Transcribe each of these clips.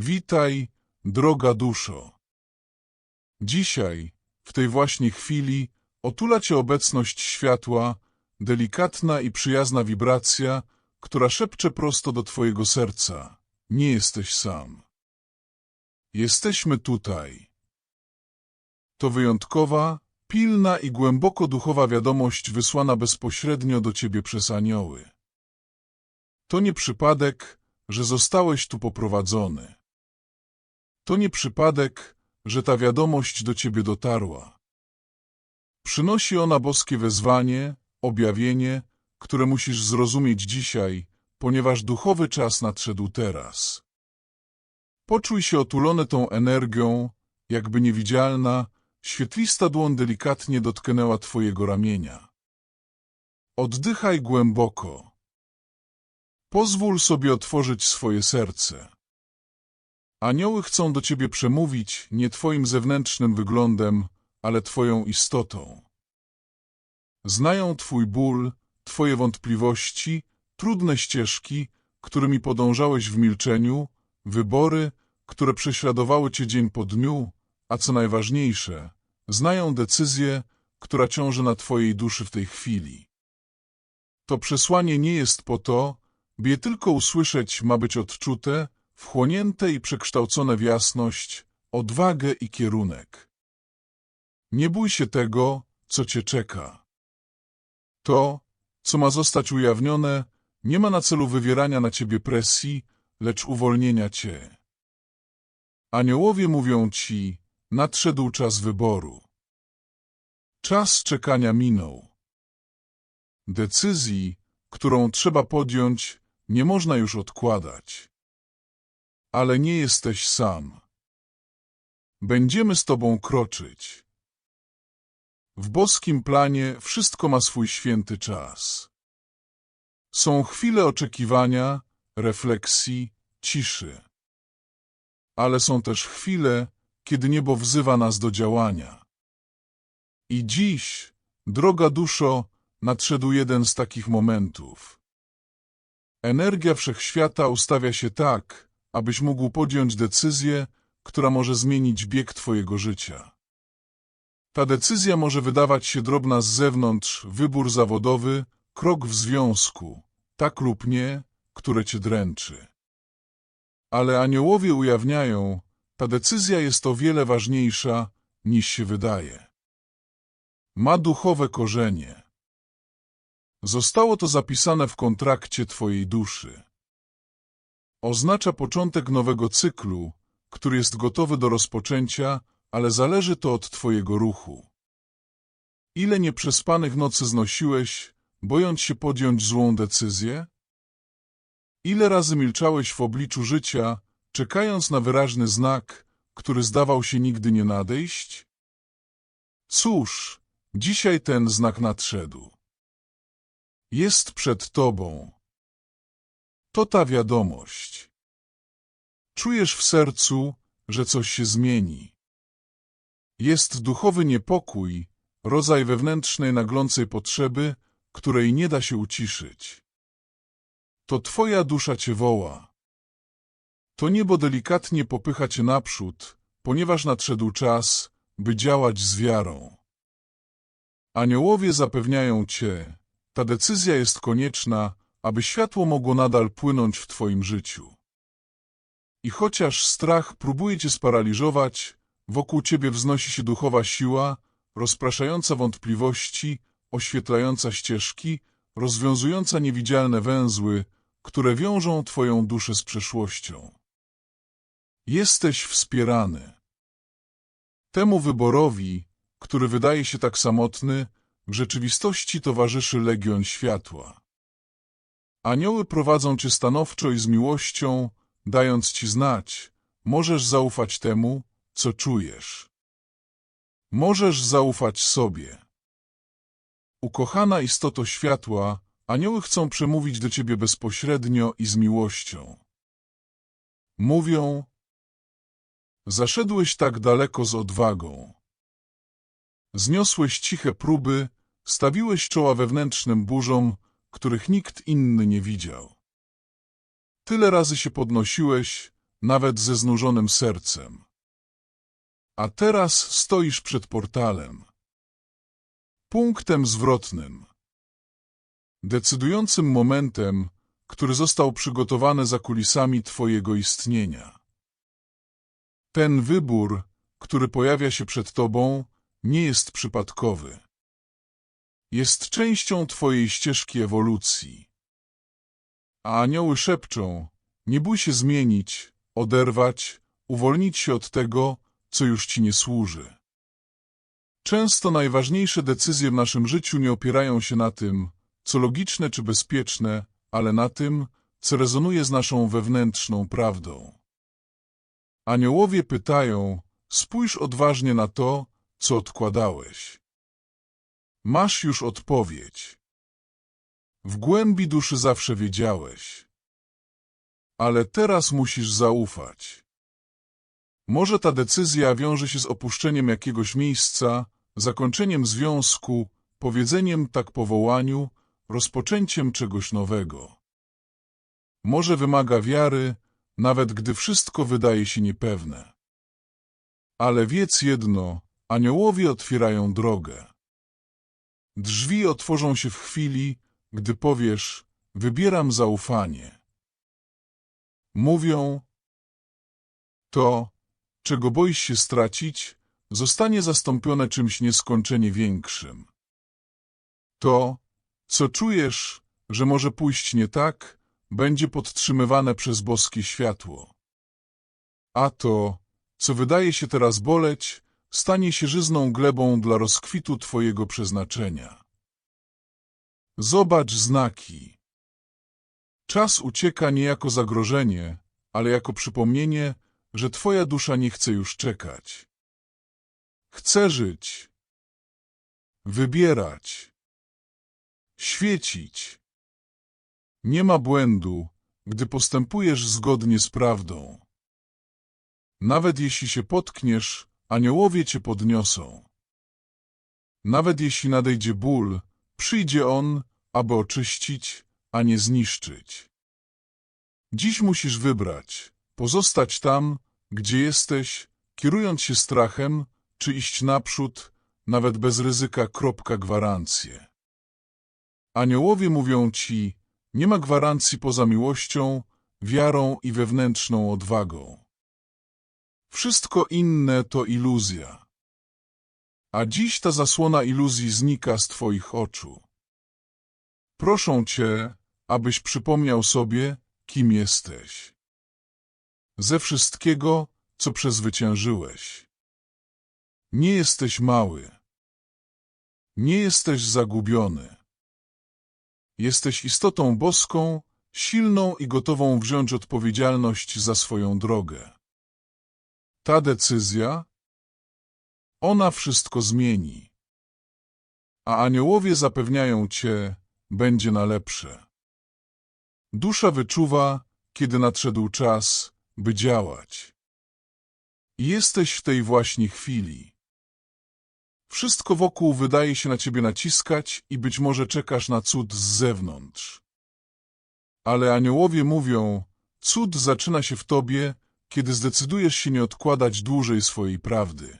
Witaj, droga duszo. Dzisiaj, w tej właśnie chwili, otula cię obecność światła, delikatna i przyjazna wibracja, która szepcze prosto do twojego serca. Nie jesteś sam. Jesteśmy tutaj. To wyjątkowa, pilna i głęboko duchowa wiadomość wysłana bezpośrednio do ciebie przez anioły. To nie przypadek, że zostałeś tu poprowadzony. To nie przypadek, że ta wiadomość do ciebie dotarła. Przynosi ona boskie wezwanie, objawienie, które musisz zrozumieć dzisiaj, ponieważ duchowy czas nadszedł teraz. Poczuj się otulony tą energią, jakby niewidzialna, świetlista dłoń delikatnie dotknęła twojego ramienia. Oddychaj głęboko. Pozwól sobie otworzyć swoje serce. Anioły chcą do ciebie przemówić nie twoim zewnętrznym wyglądem, ale twoją istotą. Znają twój ból, twoje wątpliwości, trudne ścieżki, którymi podążałeś w milczeniu, wybory, które prześladowały cię dzień po dniu, a co najważniejsze, znają decyzję, która ciąży na twojej duszy w tej chwili. To przesłanie nie jest po to, by je tylko usłyszeć ma być odczute, wchłonięte i przekształcone w jasność, odwagę i kierunek. Nie bój się tego, co cię czeka. To, co ma zostać ujawnione, nie ma na celu wywierania na ciebie presji, lecz uwolnienia cię. Aniołowie mówią ci, nadszedł czas wyboru. Czas czekania minął. Decyzji, którą trzeba podjąć, nie można już odkładać. Ale nie jesteś sam. Będziemy z tobą kroczyć. W boskim planie wszystko ma swój święty czas. Są chwile oczekiwania, refleksji, ciszy. Ale są też chwile, kiedy niebo wzywa nas do działania. I dziś, droga duszo, nadszedł jeden z takich momentów. Energia wszechświata ustawia się tak, abyś mógł podjąć decyzję, która może zmienić bieg twojego życia. Ta decyzja może wydawać się drobna z zewnątrz, wybór zawodowy, krok w związku, tak lub nie, które cię dręczy. Ale aniołowie ujawniają, ta decyzja jest o wiele ważniejsza, niż się wydaje. Ma duchowe korzenie. Zostało to zapisane w kontrakcie twojej duszy. Oznacza początek nowego cyklu, który jest gotowy do rozpoczęcia, ale zależy to od twojego ruchu. Ile nieprzespanych nocy znosiłeś, bojąc się podjąć złą decyzję? Ile razy milczałeś w obliczu życia, czekając na wyraźny znak, który zdawał się nigdy nie nadejść? Cóż, dzisiaj ten znak nadszedł. Jest przed tobą. To ta wiadomość. Czujesz w sercu, że coś się zmieni. Jest duchowy niepokój, rodzaj wewnętrznej naglącej potrzeby, której nie da się uciszyć. To twoja dusza cię woła. To niebo delikatnie popycha cię naprzód, ponieważ nadszedł czas, by działać z wiarą. Aniołowie zapewniają cię, ta decyzja jest konieczna, aby światło mogło nadal płynąć w twoim życiu. I chociaż strach próbuje cię sparaliżować, wokół ciebie wznosi się duchowa siła, rozpraszająca wątpliwości, oświetlająca ścieżki, rozwiązująca niewidzialne węzły, które wiążą twoją duszę z przeszłością. Jesteś wspierany. Temu wyborowi, który wydaje się tak samotny, w rzeczywistości towarzyszy Legion Światła. Anioły prowadzą cię stanowczo i z miłością, dając ci znać, możesz zaufać temu, co czujesz. Możesz zaufać sobie. Ukochana istoto światła, anioły chcą przemówić do ciebie bezpośrednio i z miłością. Mówią, zaszedłeś tak daleko z odwagą. Zniosłeś ciche próby, stawiłeś czoła wewnętrznym burzom, których nikt inny nie widział. Tyle razy się podnosiłeś, nawet ze znużonym sercem. A teraz stoisz przed portalem. Punktem zwrotnym. Decydującym momentem, który został przygotowany za kulisami Twojego istnienia. Ten wybór, który pojawia się przed Tobą, nie jest przypadkowy. Jest częścią Twojej ścieżki ewolucji. A anioły szepczą, nie bój się zmienić, oderwać, uwolnić się od tego, co już Ci nie służy. Często najważniejsze decyzje w naszym życiu nie opierają się na tym, co logiczne czy bezpieczne, ale na tym, co rezonuje z naszą wewnętrzną prawdą. Aniołowie pytają, spójrz odważnie na to, co odkładałeś. Masz już odpowiedź. W głębi duszy zawsze wiedziałeś. Ale teraz musisz zaufać. Może ta decyzja wiąże się z opuszczeniem jakiegoś miejsca, zakończeniem związku, powiedzeniem tak powołaniu, rozpoczęciem czegoś nowego. Może wymaga wiary, nawet gdy wszystko wydaje się niepewne. Ale wiedz jedno, aniołowie otwierają drogę. Drzwi otworzą się w chwili, gdy powiesz, wybieram zaufanie. Mówią, to, czego boisz się stracić, zostanie zastąpione czymś nieskończenie większym. To, co czujesz, że może pójść nie tak, będzie podtrzymywane przez boskie światło. A to, co wydaje się teraz boleć, stanie się żyzną glebą dla rozkwitu Twojego przeznaczenia. Zobacz znaki. Czas ucieka nie jako zagrożenie, ale jako przypomnienie, że Twoja dusza nie chce już czekać. Chce żyć. Wybierać. Świecić. Nie ma błędu, gdy postępujesz zgodnie z prawdą. Nawet jeśli się potkniesz, aniołowie cię podniosą. Nawet jeśli nadejdzie ból, przyjdzie on, aby oczyścić, a nie zniszczyć. Dziś musisz wybrać, pozostać tam, gdzie jesteś, kierując się strachem, czy iść naprzód, nawet bez ryzyka kropka gwarancję. Aniołowie mówią ci, nie ma gwarancji poza miłością, wiarą i wewnętrzną odwagą. Wszystko inne to iluzja. A dziś ta zasłona iluzji znika z twoich oczu. Proszę cię, abyś przypomniał sobie, kim jesteś. Ze wszystkiego, co przezwyciężyłeś. Nie jesteś mały. Nie jesteś zagubiony. Jesteś istotą boską, silną i gotową wziąć odpowiedzialność za swoją drogę. Ta decyzja, ona wszystko zmieni. A aniołowie zapewniają cię, będzie na lepsze. Dusza wyczuwa, kiedy nadszedł czas, by działać. Jesteś w tej właśnie chwili. Wszystko wokół wydaje się na ciebie naciskać i być może czekasz na cud z zewnątrz. Ale aniołowie mówią, cud zaczyna się w tobie, kiedy zdecydujesz się nie odkładać dłużej swojej prawdy.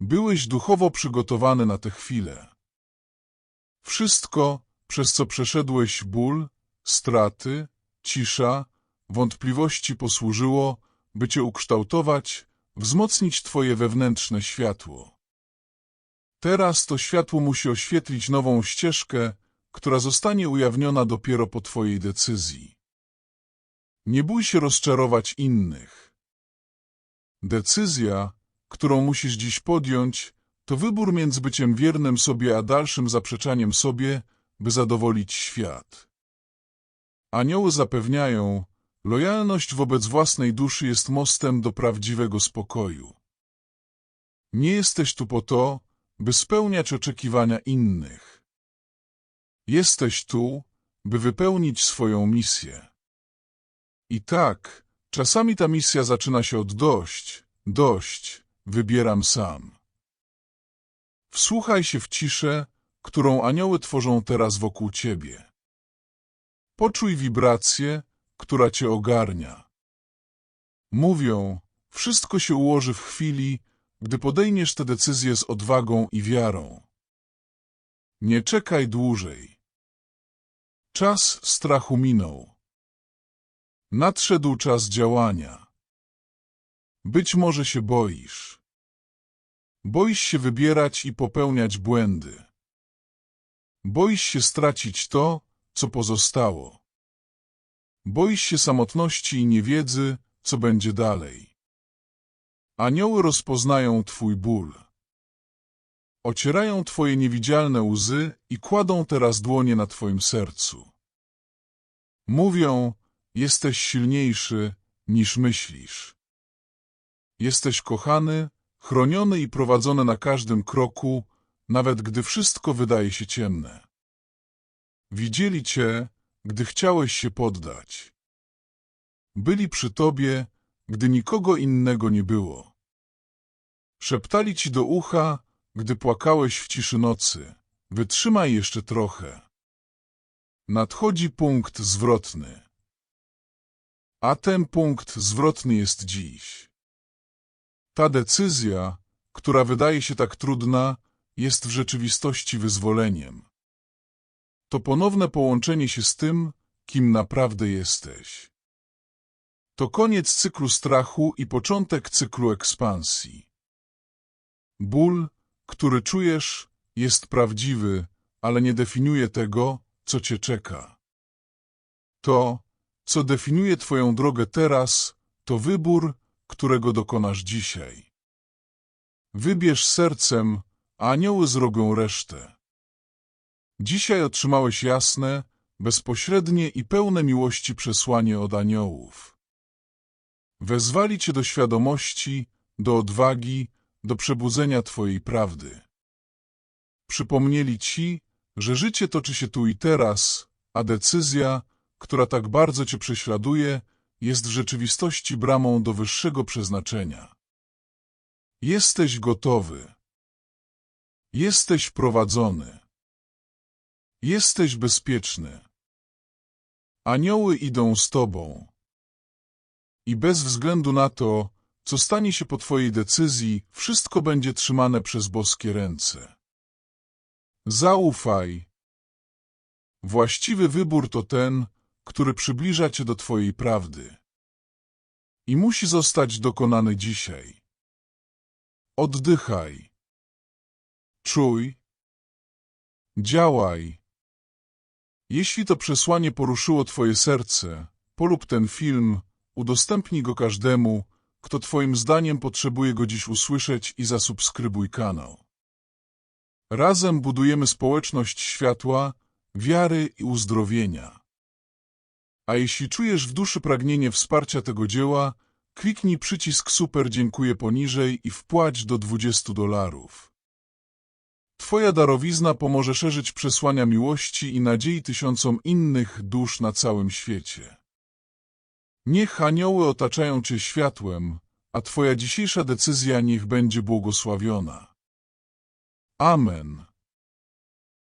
Byłeś duchowo przygotowany na tę chwilę. Wszystko, przez co przeszedłeś ból, straty, cisza, wątpliwości posłużyło, by cię ukształtować, wzmocnić twoje wewnętrzne światło. Teraz to światło musi oświetlić nową ścieżkę, która zostanie ujawniona dopiero po twojej decyzji. Nie bój się rozczarować innych. Decyzja, którą musisz dziś podjąć, to wybór między byciem wiernym sobie a dalszym zaprzeczaniem sobie, by zadowolić świat. Anioły zapewniają, lojalność wobec własnej duszy jest mostem do prawdziwego spokoju. Nie jesteś tu po to, by spełniać oczekiwania innych. Jesteś tu, by wypełnić swoją misję. I tak, czasami ta misja zaczyna się od dość, dość, wybieram sam. Wsłuchaj się w ciszę, którą anioły tworzą teraz wokół ciebie. Poczuj wibrację, która cię ogarnia. Mówią, wszystko się ułoży w chwili, gdy podejmiesz tę decyzję z odwagą i wiarą. Nie czekaj dłużej. Czas strachu minął. Nadszedł czas działania. Być może się boisz. Boisz się wybierać i popełniać błędy. Boisz się stracić to, co pozostało. Boisz się samotności i niewiedzy, co będzie dalej. Anioły rozpoznają Twój ból. Ocierają Twoje niewidzialne łzy i kładą teraz dłonie na Twoim sercu. Mówią, jesteś silniejszy niż myślisz. Jesteś kochany, chroniony i prowadzony na każdym kroku, nawet gdy wszystko wydaje się ciemne. Widzieli Cię, gdy chciałeś się poddać. Byli przy Tobie, gdy nikogo innego nie było. Szeptali Ci do ucha, gdy płakałeś w ciszy nocy. Wytrzymaj jeszcze trochę. Nadchodzi punkt zwrotny. A ten punkt zwrotny jest dziś. Ta decyzja, która wydaje się tak trudna, jest w rzeczywistości wyzwoleniem. To ponowne połączenie się z tym, kim naprawdę jesteś. To koniec cyklu strachu i początek cyklu ekspansji. Ból, który czujesz, jest prawdziwy, ale nie definiuje tego, co cię czeka. To, co definiuje twoją drogę teraz, to wybór, którego dokonasz dzisiaj. Wybierz sercem, a anioły zrobią resztę. Dzisiaj otrzymałeś jasne, bezpośrednie i pełne miłości przesłanie od aniołów. Wezwali cię do świadomości, do odwagi, do przebudzenia twojej prawdy. Przypomnieli ci, że życie toczy się tu i teraz, a decyzja, która tak bardzo cię prześladuje, jest w rzeczywistości bramą do wyższego przeznaczenia. Jesteś gotowy. Jesteś prowadzony. Jesteś bezpieczny. Anioły idą z tobą. I bez względu na to, co stanie się po twojej decyzji, wszystko będzie trzymane przez boskie ręce. Zaufaj. Właściwy wybór to ten, który przybliża cię do twojej prawdy. I musi zostać dokonany dzisiaj. Oddychaj. Czuj. Działaj. Jeśli to przesłanie poruszyło twoje serce, polub ten film, udostępnij go każdemu, kto twoim zdaniem potrzebuje go dziś usłyszeć i zasubskrybuj kanał. Razem budujemy społeczność światła, wiary i uzdrowienia. A jeśli czujesz w duszy pragnienie wsparcia tego dzieła, kliknij przycisk super dziękuję poniżej i wpłać do 20 dolarów. Twoja darowizna pomoże szerzyć przesłania miłości i nadziei tysiącom innych dusz na całym świecie. Niech anioły otaczają Cię światłem, a Twoja dzisiejsza decyzja niech będzie błogosławiona. Amen.